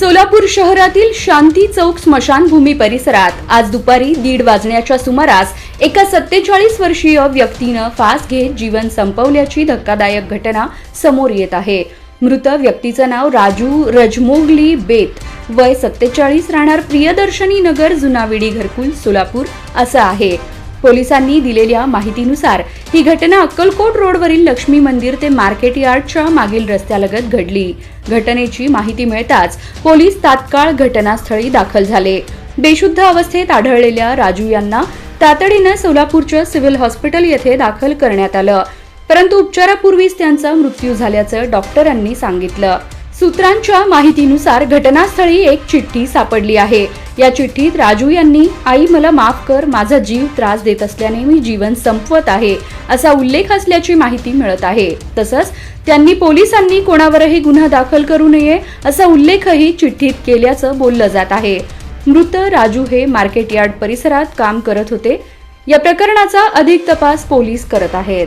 सोलापूर शहरातील शांती चौक स्मशानभूमी परिसरात आज दुपारी दीड वाजण्याच्या सुमारास एका सत्तेचाळीस वर्षीय व्यक्तीनं फास घेत जीवन संपवल्याची धक्कादायक घटना समोर येत आहे. मृत व्यक्तीचं नाव राजू रजमोगली बेत. वय सत्तेचाळीस राहणार प्रियदर्शनी नगर जुनाविडी घरकुल सोलापूर असं आहे. पोलिसांनी दिलेल्या माहितीनुसार ही घटना अक्कलकोट रोडवरील लक्ष्मी मंदिर ते मार्केट यार्डच्या मागील रस्त्यालगत घडली. घटनेची माहिती मिळताच पोलीस तात्काळ घटनास्थळी दाखल झाले. बेशुद्ध अवस्थेत आढळलेल्या राजू यांना तातडीनं सोलापूरच्या सिव्हिल हॉस्पिटल येथे दाखल करण्यात आलं. परंतु उपचारापूर्वीच त्यांचा मृत्यू झाल्याचं डॉक्टरांनी सांगितलं. सूत्रांच्या माहितीनुसार घटनास्थळी एक चिठ्ठी सापडली आहे. या चिठ्ठीत राजू यांनी आई मला माफ कर माझा जीव त्रास देत असल्याने मी जीवन संपवत आहे असा उल्लेख असल्याची माहिती मिळत आहे. तसंच त्यांनी पोलिसांनी कोणावरही गुन्हा दाखल करू नये असा उल्लेखही चिठ्ठीत केल्याचं बोललं जात आहे. मृत राजू हे मार्केट यार्ड परिसरात काम करत होते. या प्रकरणाचा अधिक तपास पोलीस करत आहेत.